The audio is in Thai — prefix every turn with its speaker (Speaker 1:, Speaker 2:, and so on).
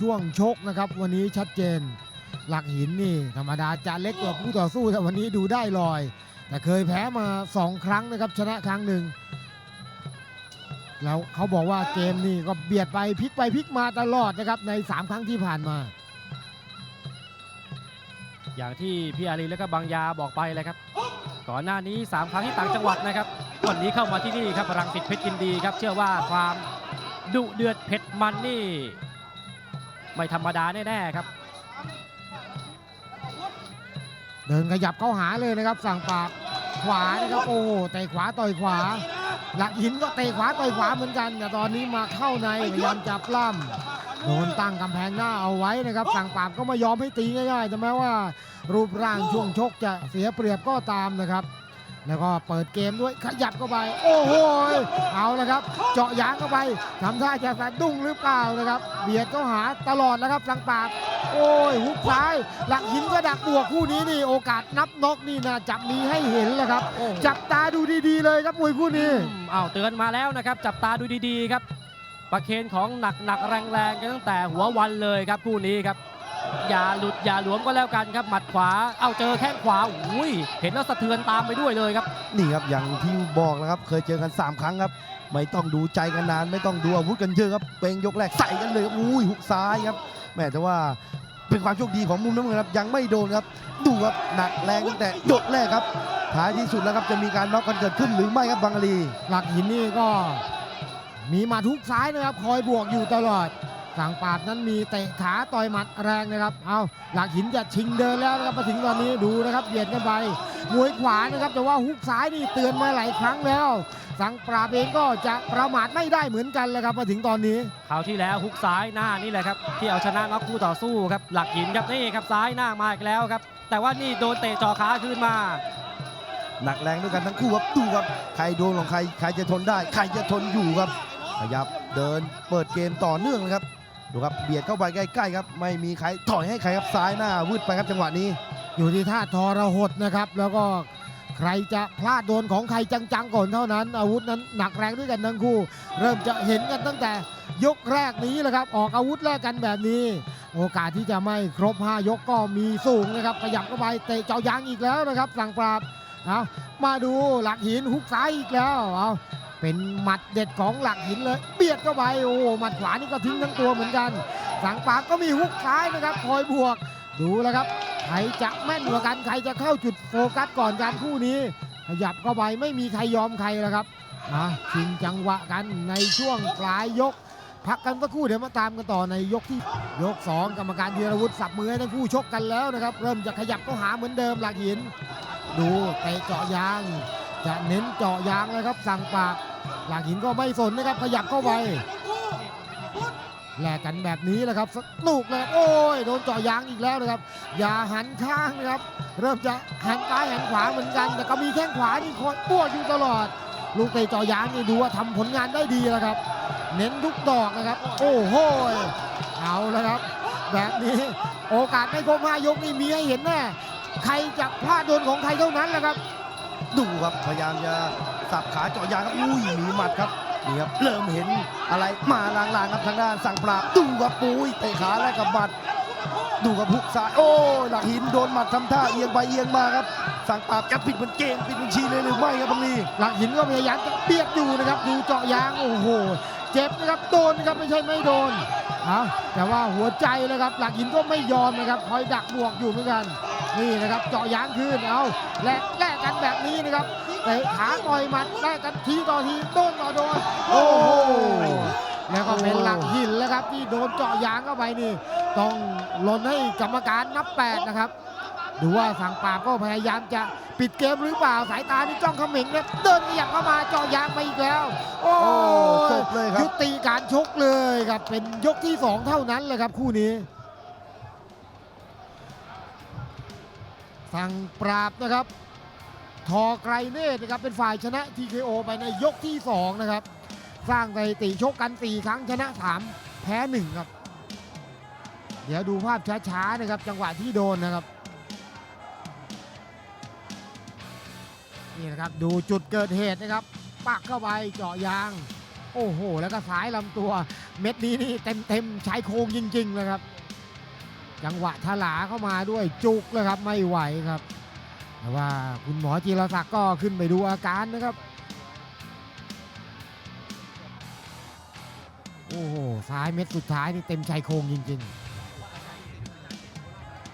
Speaker 1: ช่วงชกนะครับ วันนี้ชัดเจน หลักหินนี่ ธรรมดาจะเล็กกว่าผู้ต่อสู้แต่วันนี้ดูได้ลอย แต่เคยแพ้มาสองครั้งนะครับ ชนะครั้งหนึ่งแล้วเขาบอกว่าเกมนี่ก็เบียดไปพลิกไปพลิกมาตลอดนะครับใน 3 ครั้งที่ผ่านมา
Speaker 2: อย่างที่พี่อารีและก็บางยาบอกไปเลยครับ ก่อนหน้านี้ 3 ครั้งที่ต่างจังหวัดนะครับวันนี้เข้ามาที่นี่ครับรังสิตเพชรยินดีครับ เชื่อว่าความดุเดือดเผ็ดมันนี่ ไม่ธรรมดาแน่ๆครับ
Speaker 1: เดินขยับเข้าหาเลยนะครับ สั่งปาบขวานะครับโอ้โหเตะขวาต่อยขวา หลักหินก็เตะขวาต่อยขวาเหมือนกัน แต่ตอนนี้มาเข้าในพยายามจับปล้ำโดนตั้งกำแพงหน้าเอาไว้นะครับ สั่งปาบก็ไม่ยอมให้ตีง่ายๆแต่แม้ว่า รูปร่างช่วงชกจะเสียเปรียบก็ตามนะครับ แล้วก็เปิดเกมด้วยขยับเข้าไป โอ้โหเอาละครับ เจาะยางเข้าไปทำท่าจะสะดุ้งหรือเปล่านะครับ เบียดเข้าหาตลอดแล้วครับสังปาบโอ้ยหุกซ้าย หลักหินก็ดักบวกคู่นี้นี่โอกาสนับน็อกนี่นะจะมีให้เห็นแล้วครับ จับตาดูดีๆเลยครับมวยคู่นี้
Speaker 2: อ้าวเตือนมาแล้วนะครับ จับตาดูดีๆครับประเคนของหนักหนักๆแรงๆกันตั้งแต่หัววันเลยครับคู่นี้ครับ อย่าหลุดอย่าหลวมก็แล้วกันครับหมัดขวา เอาเจอแข้งขวาอุ้ยเห็นแล้วสะเทือนตามไปด้วยเลยครับ
Speaker 3: นี่ครับอย่างที่บอกแล้วครับ เคยเจอกัน 3 ครั้งครับ ไม่ต้องดูใจกันนาน ไม่ต้องดูอาวุธกันเยอะครับเป็นยกแรกใส่กันเลยครับอุ้ยหุกซ้ายครับแหม่แต่ว่าเป็นความโชคดีของมุมน้ำเงินครับยังไม่โดนครับ ดูครับหนักแรงตั้งแต่ยกแรกครับท้ายที่สุดแล้วครับจะมีการน็อกกันเกิดขึ้นหรือไม่ครับบางอาลี
Speaker 1: หลักหินนี่ก็มีหมาทุกซ้ายนะครับ คอยบวกอยู่ตลอด สั่งปราบนั้นมีเตะขาต่อยหมัดแรงนะครับ เอาหลักหินจะชิงเดินแล้วนะครับมาถึงตอนนี้ดูนะครับเบียดกันไปมวยขวานะครับแต่ว่าฮุกซ้ายนี่เตือนมาหลายครั้งแล้ว สั่งปราบเองก็จะประมาทไม่ได้เหมือนกันเลยครับมาถึงตอนนี้
Speaker 2: คราวที่แล้วฮุกซ้ายหน้านี่แหละครับที่เอาชนะน็อกคู่ต่อสู้ครับหลักหินครับนี่ครับซ้ายหน้ามาอีกแล้วครับ แต่ว่านี่โดนเตะจ่อขาคืนมา
Speaker 3: หนักแรงด้วยกันทั้งคู่ครับดูครับใครโดนของใครใครจะทนได้ ใครจะทนอยู่ครับขยับเดินเปิดเกมต่อเนื่องเลยครับ ดูครับเบียดเข้าไปใกล้ๆครับ ไม่มีใครถอยให้ใครครับซ้ายหน้าวืดไปครับจังหวะนี้
Speaker 1: อยู่ที่ท่าทรหดนะครับ แล้วก็ใครจะพลาดโดนของใครจังๆก่อนเท่านั้น อาวุธนั้นหนักแรงด้วยกันทั้งคู่ เริ่มจะเห็นกันตั้งแต่ยกแรกนี้แหละครับ ออกอาวุธแรกกันแบบนี้ โอกาสที่จะไม่ครบ 5 ยกก็มีสูงนะครับขยับเข้าไปเตะเจายางอีกแล้วนะครับ สั่งปราบเอามาดูหลักหินฮุกซ้ายอีกแล้วเอา เป็นหมัดเด็ดของหลักหินเลย เบียดเข้าไปโอ้หมัดขวานี่ก็ทิ้งทั้งตัวเหมือนกัน สั่งปาบก็มีฮุกซ้ายนะครับคอยบวก ดูแล้วครับใครจะแม่นกว่ากันใครจะเข้าจุดโฟกัสก่อนการคู่นี้ ขยับเข้าไปไม่มีใครยอมใครแล้วครับอะชิงจังหวะกันในช่วงปลายยก พักกันสักครู่เดี๋ยวมาตามกันต่อในยกที่ยก 2 กรรมการธีรวุฒิสับมือให้ทั้งคู่ชกกันแล้วนะครับ เริ่มจะขยับเข้าหาเหมือนเดิมหลักหิน ดูเตะเจาะยาง จะเน้นเจาะยางเลยครับสั่งปาก หลักหินก็ไม่สนนะครับขยับเข้าไปแลกกันแบบนี้แหละครับสนุกเลยโอ้ยโดนเจาะยางอีกแล้วนะครับ อย่าหันข้างนะครับ เริ่มจะหันซ้ายหันขวาเหมือนกัน แต่ก็มีแข้งขวาที่คอยป้วอยู่ตลอด ลูกเตะเจาะยางนี่ดูว่าทำผลงานได้ดีแล้วครับ เน้นทุกดอกนะครับ โอ้โหเอาแล้วครับ แบบนี้โอกาสไม่ครบห้ายกนี่มีให้เห็นแน่ใครจะพลาดโดนของใครเท่านั้นแหละครับ
Speaker 3: ดูครับพยายามจะ สับขาเจาะยางครับอุ้ยมีหมัดครับนี่ครับเริ่มเห็นอะไรมาลางๆครับทางด้านสั่งปราบดูครับปุ้ยเตะขาแลกกับหมัด ดูครับหุกซ้ายโอ้ยหลักหินโดนหมัดทำท่าเอียงไปเอียงมาครับ สั่งปราบจะปิดมันเกมปิดบัญชีเลยหรือไม่ครับบางลี
Speaker 1: หลักหินก็พยายามจะเบียดอยู่นะครับดูเจาะยางโอ้โหเจ็บนะครับโดนนะครับไม่ใช่ไม่โดนเอาแต่ว่าหัวใจนะครับหลักหินก็ไม่ยอมนะครับคอยดักบวกอยู่เหมือนกันนี่นะครับเจาะยางคืนเอาแลกแลกกันแบบนี้นะครับ เตะขาต่อยหมัดแลกกันทีต่อทีโดนต่อโดนโอ้โหแล้วก็เป็นหลักหินแล้วครับที่โดนเจาะยางเข้าไปนี่ ต้องหล่นให้กรรมการนับแปดนะครับดูว่าฝั่งปราบก็พยายามจะปิดเกมหรือเปล่าสายตาที่จ้องเขม็งเนี่ยเดินขยับเข้ามาเจาะยางไปอีกแล้ว โอ้
Speaker 3: โอ้
Speaker 1: ย
Speaker 3: จบเลยครั
Speaker 1: ยุ
Speaker 3: บ
Speaker 1: ติการชกเลยครับเป็นยกที่ 2 เท่านั้นเลยครับคู่นี้ฝั่งปราบนะครับ ทอไกรเนตรนะครับเป็นฝ่ายชนะ TKO ไปในยกที่ 2 นะครับ สร้างสถิติชกกัน 4 ครั้งชนะ 3 แพ้ 1 ครับ เดี๋ยวดูภาพช้าๆนะครับ จังหวะที่โดนนะครับ นี่นะครับดูจุดเกิดเหตุนะครับ ปักเข้าไปเจาะยาง โอ้โห แล้วก็สายลำตัว เม็ดนี้นี่เต็มๆชายโครงจริงๆเลยครับ จังหวะถลาเข้ามาด้วยจุกเลยครับไม่ไหวครับ แต่ว่าคุณหมอจีรศักดิ์ก็ขึ้นไปดูอาการนะครับ โอ้โหซ้ายเม็ดสุดท้ายนี่เต็มชายโครงจริง ๆ